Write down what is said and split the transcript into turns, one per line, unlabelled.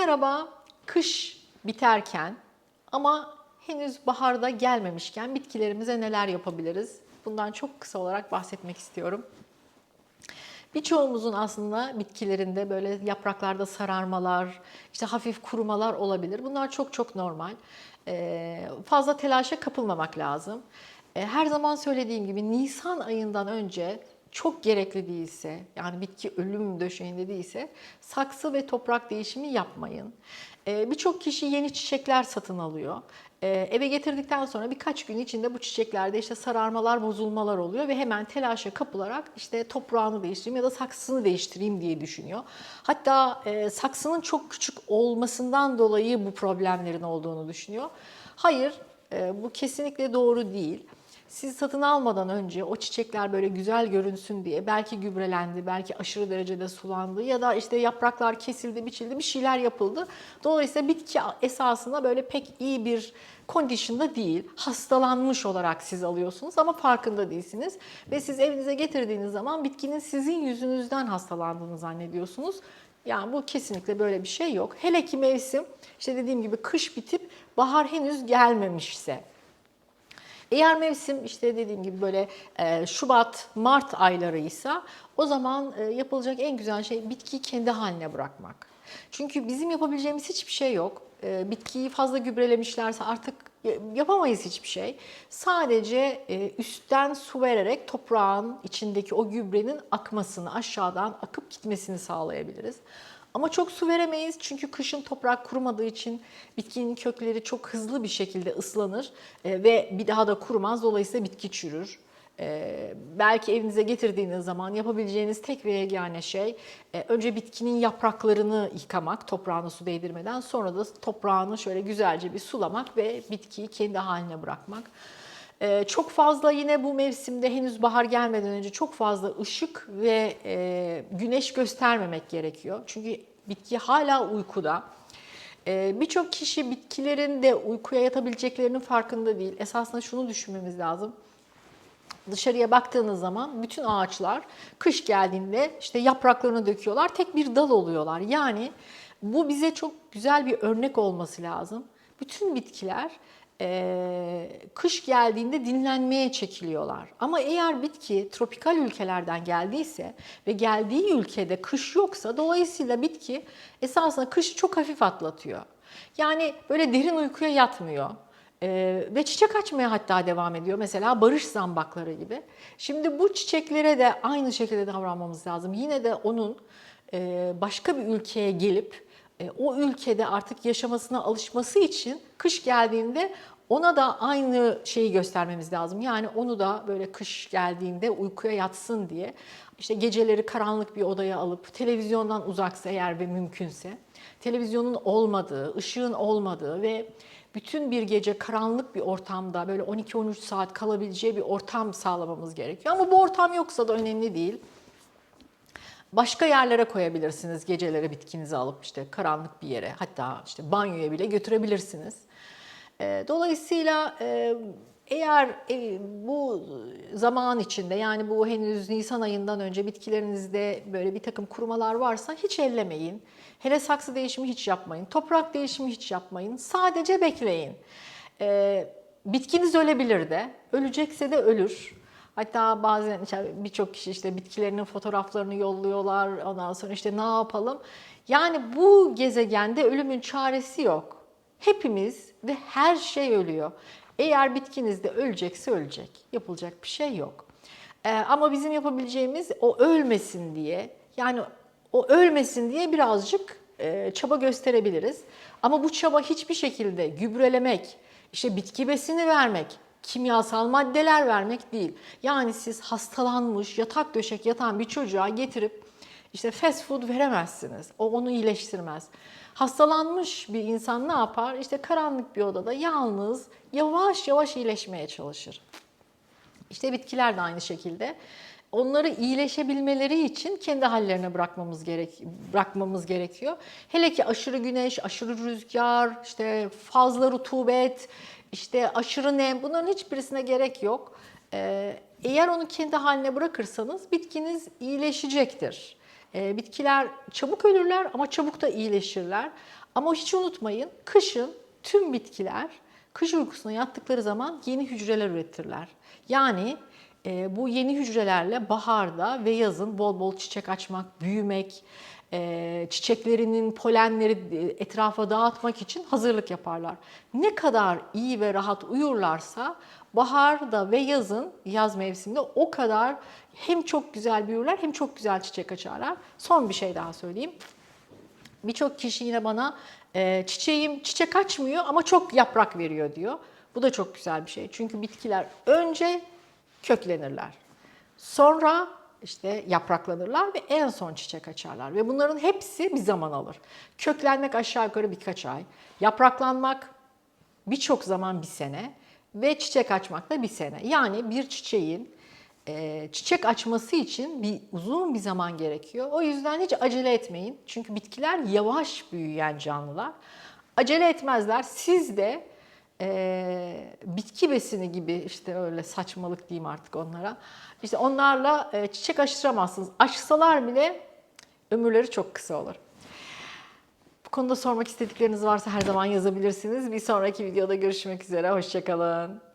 Merhaba, kış biterken ama henüz baharda gelmemişken bitkilerimize neler yapabiliriz? Bundan çok kısa olarak bahsetmek istiyorum. Birçoğumuzun aslında bitkilerinde böyle yapraklarda sararmalar, işte hafif kurumalar olabilir. Bunlar çok çok normal. Ee, fazla telaşa kapılmamak lazım. Ee, her zaman söylediğim gibi Nisan ayından önce çok gerekli değilse, yani bitki ölüm döşeğinde değilse saksı ve toprak değişimi yapmayın. Ee, Birçok kişi yeni çiçekler satın alıyor. Ee, eve getirdikten sonra birkaç gün içinde bu çiçeklerde işte sararmalar, bozulmalar oluyor ve hemen telaşa kapılarak işte toprağını değiştireyim ya da saksısını değiştireyim diye düşünüyor. Hatta e, saksının çok küçük olmasından dolayı bu problemlerin olduğunu düşünüyor. Hayır, e, bu kesinlikle doğru değil. Siz satın almadan önce o çiçekler böyle güzel görünsün diye belki gübrelendi, belki aşırı derecede sulandı ya da işte yapraklar kesildi, biçildi, bir şeyler yapıldı. Dolayısıyla bitki esasında böyle pek iyi bir condition'da değil. Hastalanmış olarak siz alıyorsunuz ama farkında değilsiniz. Ve siz evinize getirdiğiniz zaman bitkinin sizin yüzünüzden hastalandığını zannediyorsunuz. Yani bu kesinlikle böyle bir şey yok. Hele ki mevsim işte dediğim gibi kış bitip bahar henüz gelmemişse. Eğer mevsim işte dediğim gibi böyle e, Şubat, Mart aylarıysa o zaman e, yapılacak en güzel şey bitkiyi kendi haline bırakmak. Çünkü bizim yapabileceğimiz hiçbir şey yok. E, bitkiyi fazla gübrelemişlerse artık yapamayız hiçbir şey. Sadece üstten su vererek toprağın içindeki o gübrenin akmasını, aşağıdan akıp gitmesini sağlayabiliriz. Ama çok su veremeyiz çünkü kışın toprak kurumadığı için bitkinin kökleri çok hızlı bir şekilde ıslanır e, ve bir daha da kurumaz. Dolayısıyla bitki çürür. E, belki evinize getirdiğiniz zaman yapabileceğiniz tek ve yegane şey e, önce bitkinin yapraklarını yıkamak toprağına su değdirmeden sonra da toprağını şöyle güzelce bir sulamak ve bitkiyi kendi haline bırakmak. Ee, çok fazla yine bu mevsimde henüz bahar gelmeden önce çok fazla ışık ve e, güneş göstermemek gerekiyor. Çünkü bitki hala uykuda. Ee, Birçok kişi bitkilerin de uykuya yatabileceklerinin farkında değil. Esasında şunu düşünmemiz lazım. Dışarıya baktığınız zaman bütün ağaçlar kış geldiğinde işte yapraklarını döküyorlar. Tek bir dal oluyorlar. Yani bu bize çok güzel bir örnek olması lazım. Bütün bitkiler e, kış geldiğinde dinlenmeye çekiliyorlar. Ama eğer bitki tropikal ülkelerden geldiyse ve geldiği ülkede kış yoksa dolayısıyla bitki esasında kışı çok hafif atlatıyor. Yani böyle derin uykuya yatmıyor. Ee, ve çiçek açmaya hatta devam ediyor. Mesela barış zambakları gibi. Şimdi bu çiçeklere de aynı şekilde davranmamız lazım. Yine de onun e, başka bir ülkeye gelip e, o ülkede artık yaşamasına alışması için kış geldiğinde ona da aynı şeyi göstermemiz lazım. Yani onu da böyle kış geldiğinde uykuya yatsın diye işte geceleri karanlık bir odaya alıp televizyondan uzaksa eğer ve mümkünse televizyonun olmadığı, ışığın olmadığı ve bütün bir gece karanlık bir ortamda böyle 12-13 saat kalabileceği bir ortam sağlamamız gerekiyor. Ama bu ortam yoksa da önemli değil. Başka yerlere koyabilirsiniz geceleri bitkinizi alıp işte karanlık bir yere hatta işte banyoya bile götürebilirsiniz. Ee, dolayısıyla e, eğer e, bu zaman içinde yani bu henüz Nisan ayından önce bitkilerinizde böyle bir takım kurumalar varsa hiç ellemeyin. Hele saksı değişimi hiç yapmayın. Toprak değişimi hiç yapmayın. Sadece bekleyin. Ee, bitkiniz ölebilir de. Ölecekse de ölür. Hatta bazen birçok kişi işte bitkilerinin fotoğraflarını yolluyorlar. Ondan sonra işte ne yapalım? Yani bu gezegende ölümün çaresi yok. Hepimiz ve her şey ölüyor. Eğer bitkiniz de ölecekse ölecek. Yapılacak bir şey yok. Ee, ama bizim yapabileceğimiz o ölmesin diye yani o ölmesin diye birazcık e, çaba gösterebiliriz. Ama bu çaba hiçbir şekilde gübrelemek, işte bitki besini vermek, kimyasal maddeler vermek değil. Yani siz hastalanmış, yatak döşek yatan bir çocuğa getirip işte fast food veremezsiniz. O onu iyileştirmez. Hastalanmış bir insan ne yapar? İşte karanlık bir odada yalnız yavaş yavaş iyileşmeye çalışır. İşte bitkiler de aynı şekilde. Onları iyileşebilmeleri için kendi hallerine bırakmamız gerek bırakmamız gerekiyor. Hele ki aşırı güneş, aşırı rüzgar, işte fazla rutubet, işte aşırı nem bunların hiçbirisine gerek yok. Ee, eğer onu kendi haline bırakırsanız bitkiniz iyileşecektir. E, bitkiler çabuk ölürler ama çabuk da iyileşirler. Ama hiç unutmayın kışın tüm bitkiler kış uykusuna yattıkları zaman yeni hücreler üretirler. Yani e, bu yeni hücrelerle baharda ve yazın bol bol çiçek açmak, büyümek, e, çiçeklerinin polenleri e, etrafa dağıtmak için hazırlık yaparlar. Ne kadar iyi ve rahat uyurlarsa baharda ve yazın, yaz mevsiminde o kadar hem çok güzel büyürler hem çok güzel çiçek açarlar. Son bir şey daha söyleyeyim. Birçok kişi yine bana e, çiçeğim çiçek açmıyor ama çok yaprak veriyor diyor. Bu da çok güzel bir şey. Çünkü bitkiler önce köklenirler. Sonra işte yapraklanırlar ve en son çiçek açarlar. Ve bunların hepsi bir zaman alır. Köklenmek aşağı yukarı birkaç ay. Yapraklanmak birçok zaman bir sene ve çiçek açmak da bir sene. Yani bir çiçeğin e, çiçek açması için bir uzun bir zaman gerekiyor. O yüzden hiç acele etmeyin. Çünkü bitkiler yavaş büyüyen canlılar. Acele etmezler. Siz de e, bitki besini gibi işte öyle saçmalık diyeyim artık onlara. İşte onlarla e, çiçek aşıramazsınız. Aşısalar bile ömürleri çok kısa olur. Bu konuda sormak istedikleriniz varsa her zaman yazabilirsiniz. Bir sonraki videoda görüşmek üzere. Hoşçakalın.